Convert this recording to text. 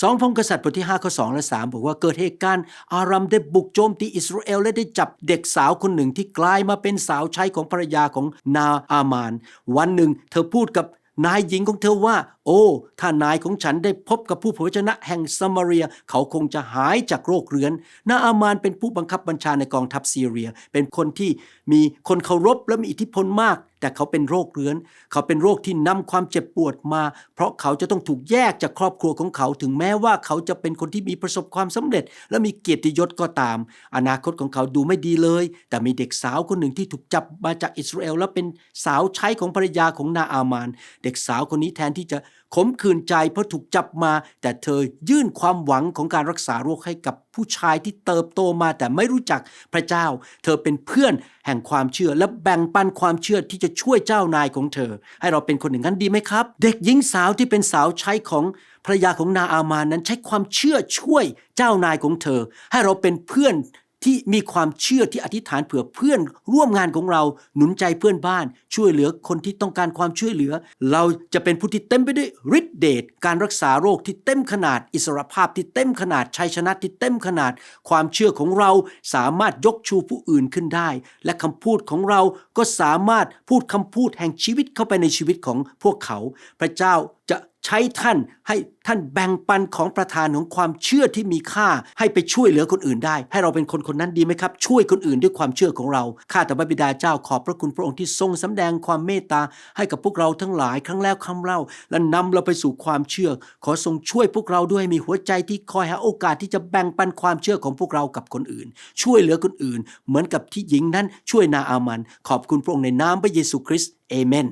สองพงศ์กษัตริย์บทที่5ข้อ2และ 3 บอกว่าเกิดเหตุการณ์อารัมได้บุกโจมตีอิสราเอลและได้จับเด็กสาวคนหนึ่งที่กลายมาเป็นสาวใช้ของภรรยาของนาอามาน วันหนึ่งเธอพูดกับนายหญิงของเธอว่า โอ้ ถ้านายของฉันได้พบกับผู้เผยพระชนะแห่งสมาเรีย เขาคงจะหายจากโรคเรื้อนนาอามานเป็นผู้บังคับบัญชาในกองทัพซีเรีย เป็นคนที่มีคนเคารพและมีอิทธิพลมาก แต่เขาเป็นโรคเรื้อน เขาเป็นโรคที่นำความเจ็บปวดมา เพราะเขาจะต้องถูกแยกจากครอบครัวของเขา ถึงแม้ว่าเขาจะเป็นคนที่มีประสบความสำเร็จ และมีเกียรติยศก็ตาม อนาคตของเขาดูไม่ดีเลย แต่มีเด็กสาวคนหนึ่งที่ถูกจับมาจากอิสราเอล และเป็นสาวใช้ของภรรยาของนาอามาน เด็กสาวคนนี้แทนที่จะ ขมขื่นใจเพราะถูกจับมา แต่เธอยื่นความหวังของการรักษาโรคให้กับผู้ชายที่เติบโตมาแต่ไม่รู้จักพระเจ้า เธอเป็นเพื่อนแห่งความเชื่อและแบ่งปันความเชื่อที่จะช่วยเจ้านายของเธอ ให้เราเป็นคนอย่างนั้นดีไหมครับ เด็กหญิงสาวที่เป็นสาวใช้ของภรรยาของนาอามานนั้นใช้ความเชื่อช่วยเจ้านายของเธอ ให้เราเป็นเพื่อน ที่มีความเชื่อที่อธิษฐานเผื่อเพื่อนร่วมงานของเราหนุนใจเพื่อนบ้าน ช่วยเหลือคนที่ต้องการความช่วยเหลือ เราจะเป็นผู้ที่เต็มไปด้วยฤทธิเดชการรักษาโรคที่เต็มขนาด อิสรภาพที่เต็มขนาดชัยชนะที่เต็มขนาด ความเชื่อของเราสามารถยกชูผู้อื่นขึ้นได้ และคำพูดของเราก็สามารถพูดคำพูดแห่งชีวิตเข้าไปในชีวิตของพวกเขา พระเจ้าจะ ใช้ท่านให้ท่านแบ่งปันของประธานของความเชื่อที่มีค่าให้ไปช่วยเหลือคนอื่นได้ ให้เราเป็นคนคนนั้นดีไหมครับ ช่วยคนอื่นด้วยความเชื่อของเรา ข้าแต่พระบิดาเจ้าขอบพระคุณพระองค์ที่ทรงสำแดงความเมตตาให้กับพวกเราทั้งหลายครั้งแล้วครั้งเล่า และนำเราไปสู่ความเชื่อ ขอทรงช่วยพวกเราด้วยมีหัวใจที่คอยหาโอกาสที่จะแบ่งปันความเชื่อของพวกเรากับคนอื่น ช่วยเหลือคนอื่น เหมือนกับที่หญิงนั้นช่วยนาอามัน ขอบคุณพระองค์ในนามพระเยซูคริสต์เอเมน